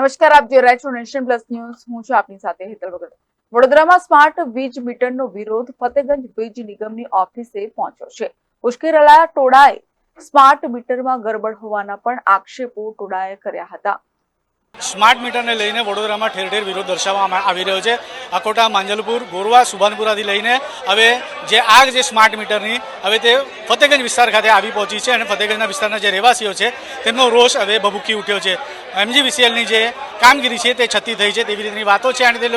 નમસ્કાર, આપ જોઈ રહ્યા છો નેશન પ્લસ ન્યૂઝ. હું છું આપની સાથે હેતલ વગર વડોદરામાં સ્માર્ટ વીજ મીટરનો વિરોધ ફતેગંજ વીજ નિગમની ઓફિસે પહોંચ્યો છે. ઉશ્કેરાયેલા ટોળાએ સ્માર્ટ મીટરમાં ગરબડ હોવાના પણ આક્ષેપો ટોળાએ કર્યા હતા. સ્માર્ટ મીટરને લઈને વડોદરામાં ઠેર ઠેર વિરોધ દર્શાવવામાં આવી રહ્યો છે. અકોટા, માંજલપુર, ગોરવા, સુભાનપુરાથી લઈને હવે જે આગ છે સ્માર્ટ મીટરની હવે તે ફતેગંજ વિસ્તાર ખાતે આવી પહોંચી છે અને ફતેગંજના વિસ્તારના જે રહેવાસીઓ છે, તેમનો રોષ હવે ભભૂકી ઉઠ્યો છે. એમજીવીસીએલની જે કામગીરી છે તે છતી થઈ છે તેવી રીતની વાતો છે. અને તે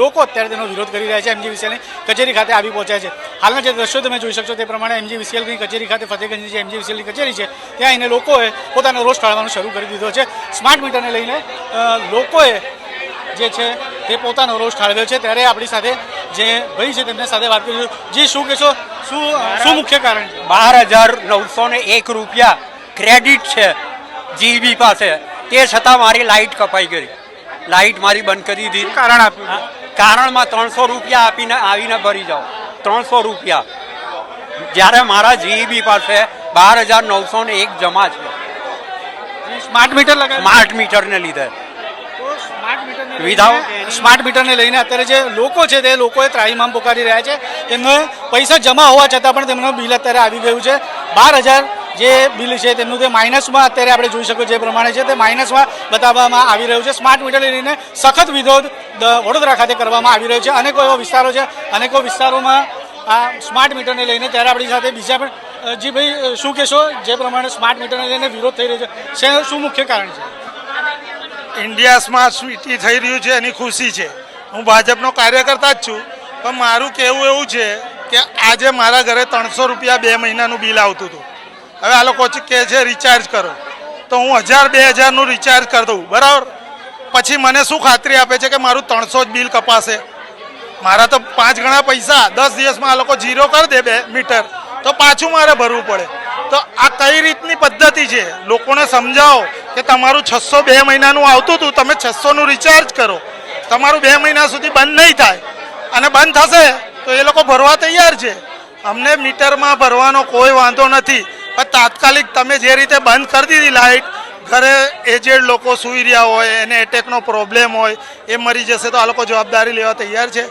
લોકો અત્યારે તેનો વિરોધ કરી રહ્યા છે. એમજીવીસીએલની કચેરી ખાતે આવી પહોંચ્યા છે. હાલના જે દ્રશ્યો તમે જોઈ શકશો તે પ્રમાણે એમજીવીસીએલની કચેરી ખાતે ફતેગંજની જે એમજીવીસીએલની કચેરી છે ત્યાં એને લોકોએ પોતાનો રોષ ટાળવાનું શરૂ કરી દીધો છે. સ્માર્ટ મીટરને લઈને લોકોએ જે છે તે પોતાનો રોષ ઠાળવ્યો છે. ત્યારે આપણી સાથે જે ભાઈ છે તેમની સાથે વાત કરીશું. જી શું કહેશો? શું શું મુખ્ય કારણ બાર હજાર નવસો ને એક રૂપિયા ક્રેડિટ છે જીબી પાસે. તે છતાં મારી લાઇટ કપાઈ ગઈ. લાઇટ મારી બંધ કરી દીધી. કારણ આપ્યું કારણમાં ત્રણસો રૂપિયા આપીને આવીને ભરી જાઓ. ત્રણસો રૂપિયા. જ્યારે મારા જીઈબી પાસે બાર હજાર નવસો ને એક જમા છે. સ્માર્ટ મીટર લગાવ્યું સ્માર્ટ મીટરને લીધે. Without- સ્માર્ટ મીટરને લઈને અત્યારે જે લોકો છે તે લોકોએ ત્રાહીમામ પોકારી રહ્યા છે. તેમને પૈસા જમા હોવા છતાં પણ તેમનું બિલ અત્યારે આવી ગયું છે. બાર હજાર જે બિલ છે તેમનું તે માઇનસમાં અત્યારે આપણે જોઈ શકો જે પ્રમાણે છે તે માઇનસમાં બતાવવામાં આવી રહ્યું છે. સ્માર્ટ મીટરને લઈને સખત વિરોધ વડોદરા ખાતે કરવામાં આવી રહ્યો છે. અનેકો એવા વિસ્તારો છે, અનેકો વિસ્તારોમાં આ સ્માર્ટ મીટરને લઈને ત્યારે આપણી સાથે બીજા પણ જી ભાઈ શું કહેશો? જે પ્રમાણે સ્માર્ટ મીટરને લઈને વિરોધ થઈ રહ્યો છે, શું મુખ્ય કારણ છે? ઇન્ડિયા સ્માર્ટ સિટી થઈ રહ્યું છે, એની ખુશી છે. હું ભાજપનો કાર્યકર્તા જ છું, પણ મારું કહેવું એવું છે કે આજે મારા ઘરે ત્રણસો રૂપિયા બે મહિનાનું બિલ આવતું હતું. હવે આ લોકો કહે છે રિચાર્જ કરો. તો હું હજાર, બે હજારનું રિચાર્જ કરી દઉં. બરાબર? પછી મને શું ખાતરી આપે છે કે મારું ત્રણસો જ બિલ કપાશે? મારા તો પાંચ ગણા પૈસા. દસ દિવસમાં આ લોકો જીરો કરી દે બે મીટર. તો પાછું મારે ભરવું પડે. તો આ કઈ રીતની પદ્ધતિ છે? લોકોને સમજાવો કે તમારું છસો બે મહિનાનું આવતું હતું, તમે છસોનું રિચાર્જ કરો. તમારું બે મહિના સુધી બંધ નહીં થાય. અને બંધ થશે તો એ લોકો ભરવા તૈયાર છે. અમને મીટરમાં ભરવાનો કોઈ વાંધો નથી. પણ તાત્કાલિક તમે જે રીતે બંધ કરી દીધી લાઈટ, ઘરે એજેડ લોકો સૂઈ રહ્યા હોય, એને એટેકનો પ્રોબ્લેમ હોય, એ મરી જશે તો આ લોકો જવાબદારી લેવા તૈયાર છે?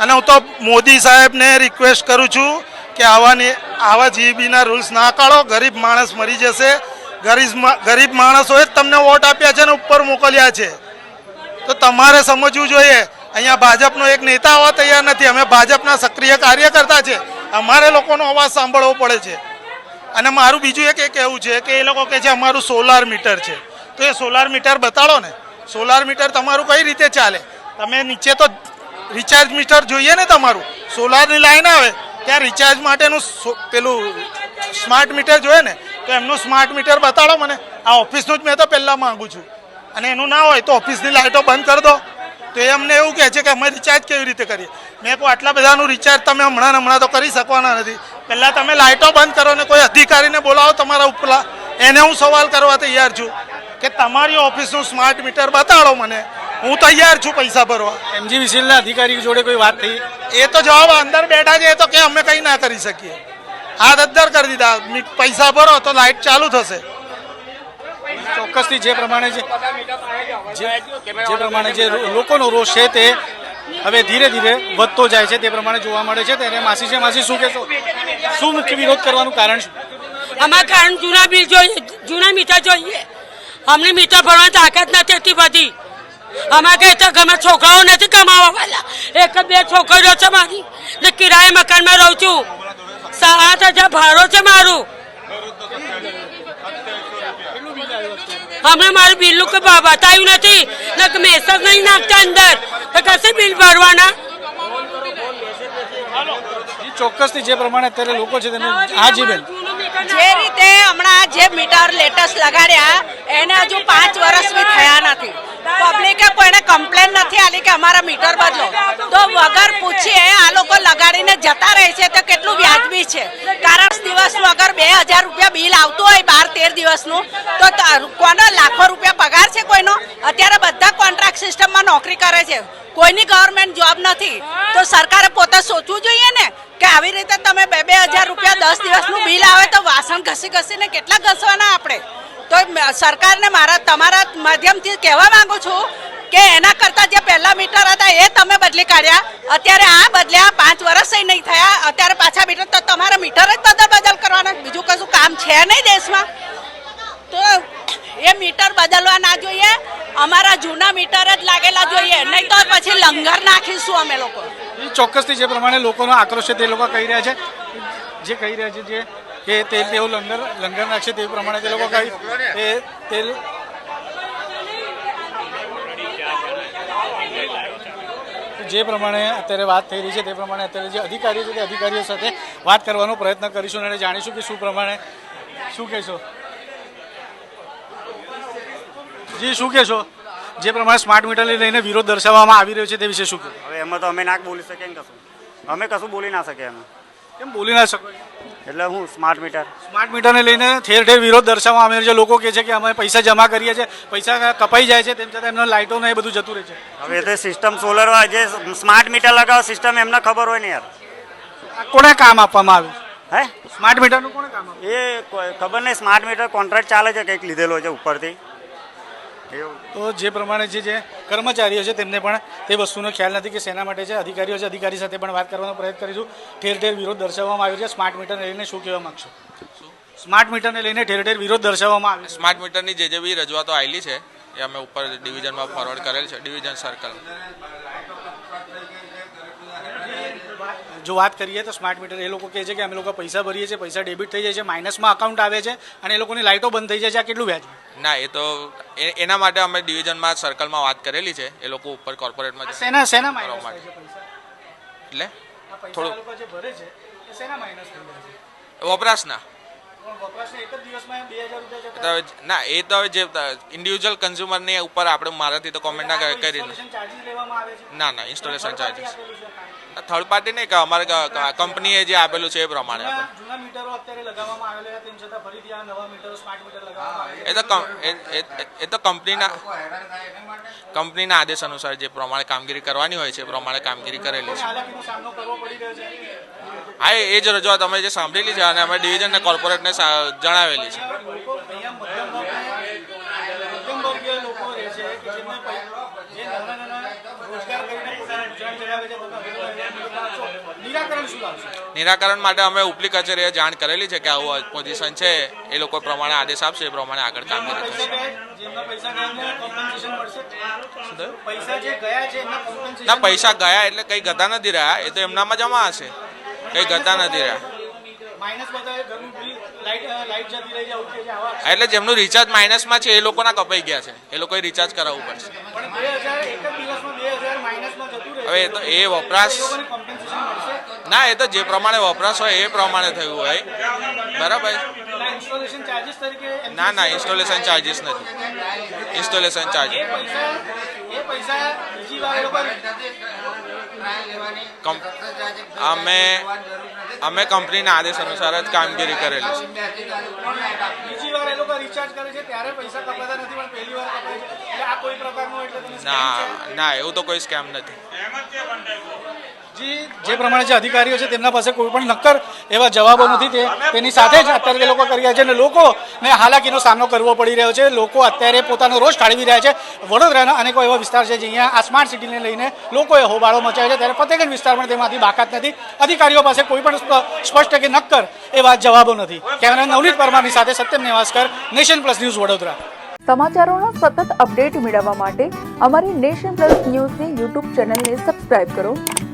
અને હું તો મોદી સાહેબને રિક્વેસ્ટ કરું છું કે આવાની, આવા જીબીના રૂલ્સ ના કાઢો, ગરીબ માણસ મરી જશે, ગરીબ ગરીબ માણસોએ જ તમને વોટ આપ્યા છે ને ઉપર મોકલ્યા છે. તો તમારે સમજવું જોઈએ, અહીંયા ભાજપનો એક નેતા આવવા તૈયાર નથી, અમે ભાજપના સક્રિય કાર્યકર્તા છે. અમારે લોકોનો અવાજ સાંભળવો પડે છે. અને મારું બીજું એક એ કહેવું છે કે એ લોકો કહે છે અમારું સોલાર મીટર છે. તો એ સોલાર મીટર બતાડો ને. સોલાર મીટર તમારું કઈ રીતે ચાલે? તમે નીચે તો રિચાર્જ મીટર જોઈએ ને તમારું? સોલારની લાઈન આવે, ત્યાં રિચાર્જ માટેનું પેલું સ્માર્ટ મીટર જોઈએ ને, તો એમનું સ્માર્ટ મીટર બતાડો મને. આ ઓફિસનું જ મેં તો પહેલાં માગું છું. અને એનું ના હોય તો ઓફિસની લાઇટો બંધ કરી દો. તો એ અમને એવું કહે છે કે અમે રિચાર્જ કેવી રીતે કરીએ? મેં કહું, આટલા બધાનું રિચાર્જ તમે હમણાં હમણાં તો કરી શકવાના નથી. પહેલાં તમે લાઇટો બંધ કરો ને કોઈ અધિકારીને બોલાવો તમારા ઉપલા. એને હું સવાલ કરવા તૈયાર છું કે તમારી ઓફિસનું સ્માર્ટ મીટર બતાડો મને. હું તૈયાર છું પૈસા ભરવા. એમજીવીસીએલના અધિકારી જોડે કોઈ વાત થઈ? એ તો જવાબ અંદર બેઠા છે એ તો કે અમે કંઈ ના કરી શકીએ. હાથ અદ્ધર કરી દીધા. પૈસા ભરો તો લાઇટ ચાલુ થશે. ચોક્કસથી જે પ્રમાણે જે પ્રમાણે જે લોકોનો રોષ છે તે હવે ધીરે ધીરે વધતો જાય છે, તે પ્રમાણે જોવા મળે છે. ત્યારે માસી છે, માસી, શું કહેશો? શું મુખ્ય વિરોધ કરવાનું કારણ શું? અમારે કારણ જૂના બિલ જોઈએ, જૂના મીઠા જોઈએ. અમને મીઠા ભરવાની તાકાત નથી એટલી બધી. અમારે કઈ તો ગમે છોકરાઓ નથી કમાવા વાળા એક બે છોકરીઓ છે મારી. ને કિરાયા મકાનમાં રહું છું. સાત હજાર ભાડો છે મારું. હમણાં મારું બિલનું કે બતાવ્યું નથી. ને મેસેજ નહીં નાખતા અંદર. તો કશે બિલ ભરવાના? ચોક્કસથી જે પ્રમાણે અત્યારે લોકો છે તેને હાજી બેન. જે રીતે હમણાં જે મીટર લેટેસ્ટ લગાડ્યા એને હજુ પાંચ વર્ષ બી થયા નથી. પબ્લિકે કોઈને કમ્પ્લેન નથી આલી કે અમારા મીટર બદલો. તો વગર પૂછીએ, આ લોકો લગાડીને જતા રહે છે તો કેટલું વ્યાજબી છે. કારણ દિવસનું અગર બે હજાર રૂપિયા બિલ આવતું હોય બાર તેર દિવસનું, તો કોનો લાખો રૂપિયા પગાર છે કોઈનો? અત્યારે બધા કોન્ટ્રાક્ટ સિસ્ટમમાં નોકરી કરે છે. કોઈની ગવર્મેન્ટ જોબ નથી. તો સરકારે પોતે સોચવું જોઈએ ને કે આવી રીતે તમે બે બે હજાર રૂપિયા દસ દિવસનું બિલ આવે તો વાસણ ઘસી ઘસીને કેટલા ઘસવાના આપણે? તો સરકારને મારા તમારા માધ્યમથી કહેવા માંગુ છું કે એના કરતાં જે પહેલા મીટર હતા એ તમે બદલી કાઢ્યા. અત્યારે આ બદલ્યા, પાંચ વર્ષ નહીં થયા. અત્યારે પાછા મીટર તો તમારા મીટર જ બદલ બદલ કરવાના. બીજું કશું કામ છે નહીં દેશમાં. તો એ મીટર બદલવા ના જોઈએ. અમારા જૂના મીટર જ લાગેલા જોઈએ. નહીં તો પછી લંગર નાખીશું અમે લોકો. ચોક્કસથી જે પ્રમાણે લોકોનો આક્રોશ છે તે લોકો કહી રહ્યા છે. જે કહી રહ્યા છે જે કે તેલ તેવું લંગર લંગર નાખશે તે પ્રમાણે તે લોકો કહી એ તેલ જે પ્રમાણે અત્યારે વાત થઈ રહી છે તે પ્રમાણે અત્યારે જે અધિકારીઓ છે તે અધિકારીઓ સાથે વાત કરવાનો પ્રયત્ન કરીશું અને જાણીશું કે શું પ્રમાણે શું કહેશો? જી, શું કહેશો? જે પ્રમાણે સ્માર્ટ મીટરને લઈને વિરોધ દર્શાવવામાં આવી રહ્યો છે તે વિશે શું હવે એમાં તો અમે ના બોલી શકીએ કશું. અમે કશું બોલી ના શકીએ એમાં. કેમ બોલી ના શકો? એટલે હું સ્માર્ટ મીટર સ્માર્ટ મીટરને લઈને ઠેર ઠેર વિરોધ દર્શાવવા અમે જે લોકો કહે છે કે અમે પૈસા જમા કરીએ છીએ. પૈસા કપાઈ જાય છે તેમ છતાં એમનો લાઇટોને એ બધું જતું રહે છે. હવે તે સિસ્ટમ સોલર જે સ્માર્ટ મીટર લગાવો સિસ્ટમ એમને ખબર હોય ને યાર. કોને કામ આપવામાં આવ્યું હે? સ્માર્ટ મીટરનું કોને કામ એ ખબર નહીં સ્માર્ટ મીટર કોન્ટ્રાક્ટ ચાલે છે કંઈક લીધેલો છે ઉપરથી. તો જે પ્રમાણે જે જે કર્મચારીઓ છે, તેમને પણ તે વસ્તુનો ખ્યાલ નથી કે શેના માટે છે. અધિકારીઓ છે, અધિકારી સાથે પણ વાત કરવાનો પ્રયત્ન કરીશું. ઠેર ઠેર વિરોધ દર્શાવવામાં આવ્યો છે. સ્માર્ટ મીટરને લઈને શું કહેવા માગશો? સ્માર્ટ મીટરને લઈને ઠેર ઠેર વિરોધ દર્શાવવામાં આવ્યો સ્માર્ટ મીટરની જે જે બી રજૂઆતો આવેલી છે, એ અમે ઉપર ડિવિઝનમાં ફોરવર્ડ કરેલ છે. ડિવિઝન સર્કલ જો વાત કરીએ તો સ્માર્ટ મીટર એ લોકો કહે છે કે અમે લોકો પૈસા ભરીએ છીએ પૈસા ડેબિટ થઈ જાય છે માઇનસમાં અકાઉન્ટ આવે છે અને એ લોકોની લાઇટો બંધ થઈ જાય છે. આ કેટલું વ્યાજ ના એ તો એના માટે અમે ડિવિઝનમાં સર્કલમાં વાત કરેલી છે. એ લોકો ઉપર કોર્પોરેટમાં સેના શેના માઇનસ એટલે? થોડું- વપરાશના. ના એ તો હવે જે ઇન્ડિવિજ્યુઅલ કન્ઝ્યુમરની ઉપર આપણે મારાથી તો કોમેન્ટ ના કરી ના ના ઇન્સ્ટોલેશન ચાર્જીસ. થર્ડ પાર્ટી નહીં કે અમારે કંપનીએ જે આપેલું છે એ પ્રમાણે જૂના આપણે જૂના મીટરો અત્યારે લગાવવામાં આવેલા તેમ છતાં ફરીથી આ નવા મીટરો સ્માર્ટ મીટર લગાવવામાં આવે એ તો એ તો કંપનીના કંપનીના આદેશ અનુસાર જે પ્રમાણે કામગીરી કરવાની હોય છે એ પ્રમાણે કામગીરી કરેલી છે. હા એ જ રજૂઆત અમે જે સાંભળેલી છે અને અમે ડિવિઝનને કોર્પોરેટને જણાવેલી છે. નિરાકરણ માટે અમે ઉપલી કચેરીએ જાણ કરેલી છે કે આવું પોઝિશન છે. એ લોકો પ્રમાણે આદેશ આપશે એ પ્રમાણે આગળ કામગીરી થશે. ના પૈસા ગયા એટલે કંઈ ગતા નથી રહ્યા. એ તો એમનામાં જમા હશે. કંઈ ગતા નથી રહ્યા. એટલે જેમનું રિચાર્જ માઇનસમાં છે એ લોકોના કપાઈ ગયા છે. એ લોકોએ રિચાર્જ કરાવવું પડશે. હવે એ તો એ વપરાશ ના એ તો જે પ્રમાણે વપરાશ હોય એ પ્રમાણે થયું હોય. બરાબર? ના ના ઇન્સ્ટોલેશન ચાર્જીસ નથી. ઇન્સ્ટોલેશન ચાર્જીસ અમે અમે કંપનીના આદેશ અનુસાર જ કામગીરી કરેલી છે. બીજી વાર એ લોકો રિચાર્જ કરે છે ત્યારે પૈસા કપાતા નથી પણ પહેલી વાર કપાય છે. એટલે આ કોઈ પ્રકારનું એટલે તમે scam છે? ના ના એવું તો કોઈ સ્કેમ નથી. જી જે પ્રમાણે જે અધિકારીઓ છે તેમના પાસે કોઈ પણ નક્કર એવા જવાબો નથી. તે તેની સાથે જ અત્યારે લોકો કરી રહ્યા છે અને લોકોને હાલાકીનો સામનો કરવો પડી રહ્યો છે. લોકો અત્યારે પોતાનો રોજ ઠાળવી રહ્યા છે. વડોદરાના અનેકો એવા વિસ્તાર છે જે અહીંયા આ સ્માર્ટ સિટીને લઈને લોકોએ હોબાળો મચાવ્યો છે. ત્યારે ફતેગંજ વિસ્તાર પણ તેમાંથી બાકાત નથી. અધિકારીઓ પાસે કોઈ પણ સ્પ- સ્પષ્ટ કે નક્કર એવા જવાબો નથી. કેમેરા નવનીત પરમારની સાથે Satyam Nevaskar nation plus news Vadodara. સમાચારોના સતત અપડેટ મેળવવા માટે અમારી નેશન પ્લસ ન્યૂઝની યુટ્યુબ ચેનલને સબસ્ક્રાઇબ કરો.